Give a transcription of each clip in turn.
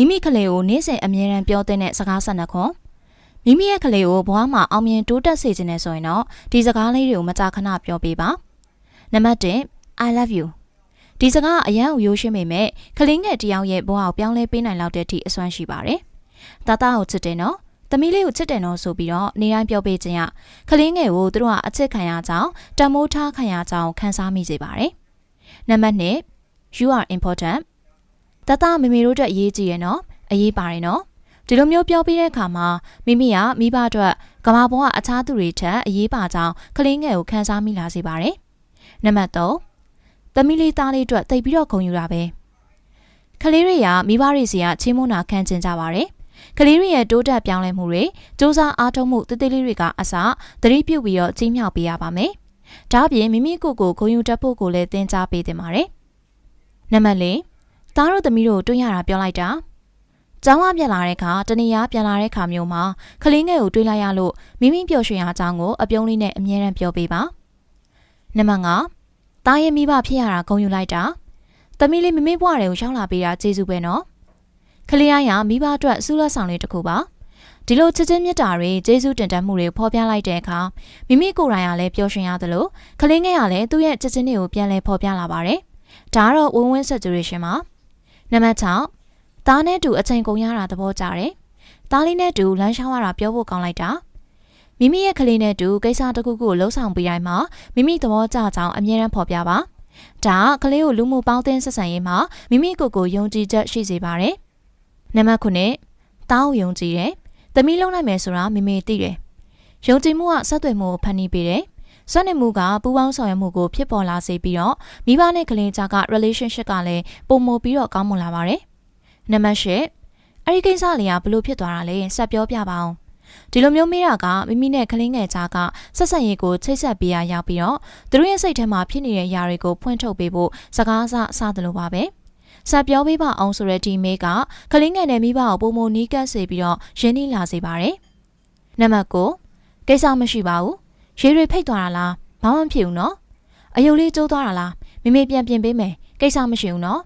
မိမိကလေးကိုနေ့စဉ်အမြဲတမ်းပြောတဲ့စကားဆက်နှခွန်မိမိရဲ့ကလေးကိုဘဝမှာအောင်မြင်တိုးတက်စေခြင်းနဲ့ဆိုရင်တော့ဒီစကားလေးတွေကိုမကြာခဏပြောပေးပါနံပါတ်1 I love you ဒီစကားအရန်ကိုရိုးရှင်းပေမဲ့ကလေးငယ်တယောက်ရဲ့ဘဝကိုပြောင်းလဲပေးနိုင်လောက်တဲ့အထိအစွမ်းရှိပါတယ်။တာတာကိုချစ်တယ်နော်။သမီးလေးကိုချစ်တယ်နော်ဆိုပြီးတော့နေတိုင်းပြောပေးခြင်းရကလေးငယ်ကိုသူတို့ကအချစ်ခံရကြောင်းတမိုးထားခံရကြောင်းခံစားမိစေပါတယ်။နံပါတ်2 you are important တတမမေတို့အတွက်အရေးကြီးရနော်အရေးပါတယ်နော်ဒီလိုမျိုးပြောပြတဲ့အခါမှာမိမိကမိဘအတွက်ကမ္ဘာပေါ်ကအခြားသူတွေထက်အရေးပါကြောင်းကလေးငယ်ကိုခန်းစားမိလာစေပါတယ်နံပါတ်3သမီးလေးသားလေးအတွက်တိတ်ပြီးတော့ဂုဏ်ယူတာပဲကလေးတွေကမိဘတွေစီကချင်းမွန်းတာခံကျင်ကြပါတယ်ကလေးတွေရဲ့တိုးတက်ပြောင်းလဲမှုတွေစ조사အားထုတ်မှုတသေးလေးတွေကအစသတိပြုပြီးတော့ကြီးမြောက်ပေးရပါမယ်ဒါအပြင်မိမိကိုယ်ကိုဂုဏ်ယူတတ်ဖို့ကိုလည်းသင်ကြားပေးတင်ပါတယ်နံပါတ်၄ သားတို့သမီးတို့တွေ့ရတာပြောလိုက်တာကျောင်းကပြန်လာတဲ့အခါတနေရာပြန်လာတဲ့အခါမျိုးမှာကလေးငယ်ကိုတွေးလိုက်ရလို့မိမိပျော်ရွှင်ရာအကြောင်းကိုအပြုံးလေးနဲ့အမြဲတမ်းပြောပေးပါနံပါတ်5တားရဲ့မိဘဖြစ်ရတာဂုံယူလိုက်တာသမီးလေးမမေ့ဘွားတွေကိုရှောင်းလာပေးတာကျေးဇူးပဲနော်ခလေးရိုင်းကမိဘအတွက်ဆူလက်ဆောင်လေးတစ်ခုပါဒီလိုချစ်ချင်းမြတ်တာတွေကျေးဇူးတင်တတ်မှုတွေဖော်ပြလိုက်တဲ့အခါမိမိကိုယ်တိုင်ကလည်းပျော်ရွှင်ရသလိုခလေးငယ်ကလည်းသူ့ရဲ့ချစ်ချင်းတွေကိုပြန်လဲဖော်ပြလာပါတယ်ဒါကတော့ဝင်းဝင်း saturation ပါ နံပါတ်6သားနဲ့တူအချိန်ကုန်ရတာသဘောကျတယ်သားလေးနဲ့တူလမ်းရှောင်းရတာပြောဖို့ကောင်းလိုက်တာမိမိရဲ့ကလေးနဲ့တူကိစ္စတစ်ခုခုကိုလှုပ်ဆောင်ပေးတိုင်းမှာမိမိသဘောကျကြောင်းအမြဲတမ်းဖော်ပြပါဒါကကလေးကိုလူမှုပေါင်းသင်းဆက်ဆံရေးမှာမိမိကိုယ်ကိုယုံကြည်ချက်ရှိစေပါတယ်နံပါတ်9တောင်းယုံကြည်တယ်သမီးလုံးနိုင်မယ်ဆိုတာမိမိသိတယ်ယုံကြည်မှုကဆက်သွယ်မှုကိုဖန်တီးပေးတယ် စွမ်းနေမှုကပူးပေါင်းဆောင်ရွက်မှုကိုဖြစ်ပေါ်လာစေပြီးတော့မိဘနဲ့ကလေးကြားက relationship ကလည်းပုံမပြီးတော့ကောင်းမွန်လာပါတယ်နံပါတ်10အဲ့ဒီကိစ္စလေးကဘလို့ဖြစ်သွားတာလဲဆက်ပြောပြပါအောင်ဒီလိုမျိုးမေးတာကမိမိနဲ့ကလေးငယ်ကြားကဆက်ဆက်ရေးကိုချိတ်ဆက်ပေးရရောက်ပြီးတော့သူတို့ရဲ့စိတ်ထဲမှာဖြစ်နေတဲ့အရာတွေကိုဖွင့်ထုတ်ပေးဖို့စကားစစသလိုပါပဲဆက်ပြောပေးပါအောင်ဆိုတဲ့ဒီမေးကကလေးငယ်နဲ့မိဘကိုပုံမနီးကပ်စေပြီးတော့ရင်းနှီးလာစေပါတယ်နံပါတ်9ကိစ္စမရှိပါဘူး ရေတွေဖိတ်သွားတာလားဘာမှမဖြစ်ဘူးနော်အယုတ်လေးကျိုးသွားတာလားမိမေပြန်ပြင်ပေးမယ်ကိစ္စမရှိဘူးနော်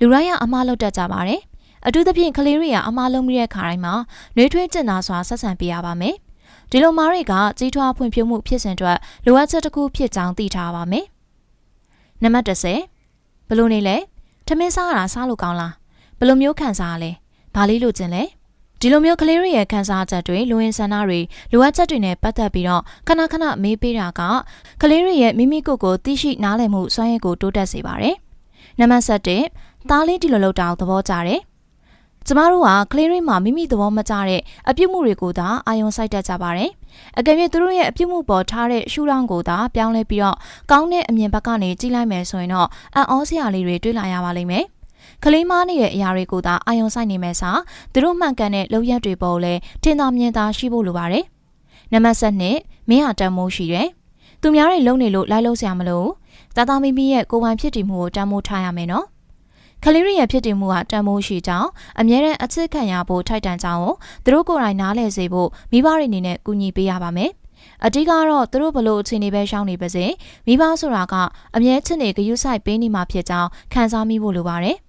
လူတိုင်းကအမားလောက်တတ်ကြပါတယ်အထူးသဖြင့်ကလေးတွေကအမားလုံးမိတဲ့ခါတိုင်းမှာနှွေးထွေးကျင်နာစွာဆက်ဆံပေးရပါမယ်။ဒီလိုမားတွေကကြီးထွားဖွံ့ဖြိုးမှုဖြစ်စဉ်အတွက်လိုအပ်ချက်တစ်ခုဖြစ်ကြောင်းသိထားပါမယ်။နံပါတ်30ဘလို့နေလဲထမင်းစားရတာစားလို့ကောင်းလားဘလို့မျိုးခံစားရလဲဘာလေးလို့ကျင်လဲ ဒီလိုမျိုးကလေးတွေရဲ့ခံစားချက်တွေလူဝင်ဆန္ဒတွေလိုအပ်ချက်တွေနဲ့ပတ်သက်ပြီးတော့ခဏခဏမေးပေးတာကကလေးတွေရဲ့မိမိကိုယ်ကိုသိရှိနားလည်မှုစွမ်းရည်ကိုတိုးတက်စေပါတယ်။နံပါတ်7သားလေးဒီလိုလုပ်တာကိုသဘောကျတယ်။ကျမတို့ကကလေးတွေမှာမိမိသဘောမကျတဲ့အပြုတ်မှုတွေကိုသာအာရုံစိုက်တတ်ကြပါတယ်။အကယ်၍သူတို့ရဲ့အပြုတ်မှုပေါ်ထားတဲ့ရှုထောင့်ကိုသာပြောင်းလဲပြီးတော့ကောင်းတဲ့အမြင်ဘက်ကနေကြည့်လိုက်မယ်ဆိုရင်တော့အံ့ဩစရာလေးတွေတွေ့လာရပါလိမ့်မယ်။ ကလေးမားနေတဲ့အရာတွေကိုသာအာရုံစိုက်နေမယ်စာသူတို့မှန်ကန်တဲ့လုပ်ရက်တွေပေါ်လဲထင်သာမြင်သာရှိဖို့လိုပါတယ်။နံပါတ်7မင်းဟာတန်မိုးရှိတယ်။သူများတွေလုံနေလို့လိုက်လို့ဆရာမလို့တာတာမီမီရဲ့ကိုယ်ပိုင်ဖြစ်တည်မှုကိုတန်မိုးထားရမယ်နော်။ကလေးတွေရဲ့ဖြစ်တည်မှုကတန်မိုးရှိကြောင်းအမြဲတမ်းအချစ်ခံရဖို့ထိုက်တန်ကြောင်းကိုသူတို့ကိုယ်တိုင်နားလည်စေဖို့မိဘတွေအနေနဲ့ကူညီပေးရပါမယ်။အတိကတော့သူတို့ဘလို့အခြေအနေပဲရှောင်းနေပါစေမိဘဆိုတာကအမြဲချစ်နေကြယူဆိုင်ပေးနေမှာဖြစ်ကြောင်းခံစားမိဖို့လိုပါတယ်။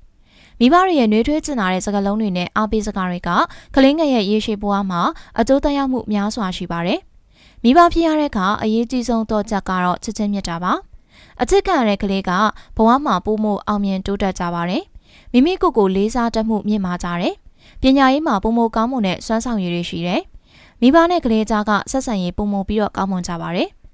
မိဘတွေရဲ့နှွေးထွေးကျင်နာတဲ့စကားလုံးတွေနဲ့အားပေးစကားတွေကကလေးငယ်ရဲ့ရေရှည်ဘဝမှာအကျိုးသက်ရောက်မှုများစွာရှိပါတယ်။မိဘဖြစ်ရတဲ့အခါအရေးကြီးဆုံးတော့ချက်ကတော့ချစ်ချင်းမြတ်တာပါ။အချစ်ခံရတဲ့ကလေးကဘဝမှာပို့မှုအောင်မြင်တိုးတက်ကြပါတယ်။မိမိကိုယ်ကိုလေးစားတတ်မှုမြင့်မားကြတယ်။ပညာရေးမှာပုံမကောင်းမှုနဲ့စွမ်းဆောင်ရည်တွေရှိတယ်။မိဘနဲ့ကလေးကြားကဆက်ဆံရေးပုံမပြီးတော့ကောင်းမွန်ကြပါတယ်။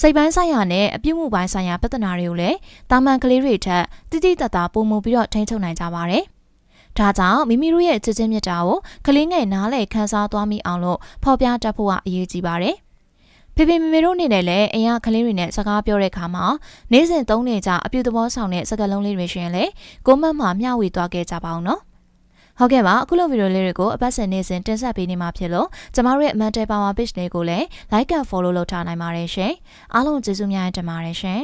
စိတ်ပိုင်းဆိုင်ရာနဲ့အပြုတ်မှုပိုင်းဆိုင်ရာပြဿနာတွေကိုလည်းတာမန်ကလေးတွေထက်တိတိတတ်တာပုံမပြီးတော့ထိန်းချုပ်နိုင်ကြပါတယ်။ဒါကြောင့်မိမိတို့ရဲ့ချစ်ချင်းမြတ်တာကိုကလေးငယ်နားလည်ခန်းစားသွားမိအောင်လို့ဖော်ပြတတ်ဖို့ကအရေးကြီးပါတယ်။ဖေဖေမေမေတို့အနေနဲ့လည်းအရင်ကလေးတွေနဲ့စကားပြောတဲ့အခါမှာနေ့စဉ်သုံးနေကြအပြုသဘောဆောင်တဲ့စကားလုံးလေးတွေရှင်လေကိုမတ်မှာမျှဝေသွားခဲ့ကြပါအောင်နော် ဟုတ်ကဲ့ပါအခုလိုဗီဒီယိုလေးတွေကိုအပတ်စဉ်နေ့စဉ်တင်ဆက်ပေးနေမှာဖြစ်လို့ကျမတို့ရဲ့ Mental Power Page လေးကိုလည်း Like and Follow လုပ်ထားနိုင်ပါတယ်ရှင်အားလုံးကျေးဇူးများတင်ပါတယ်ရှင်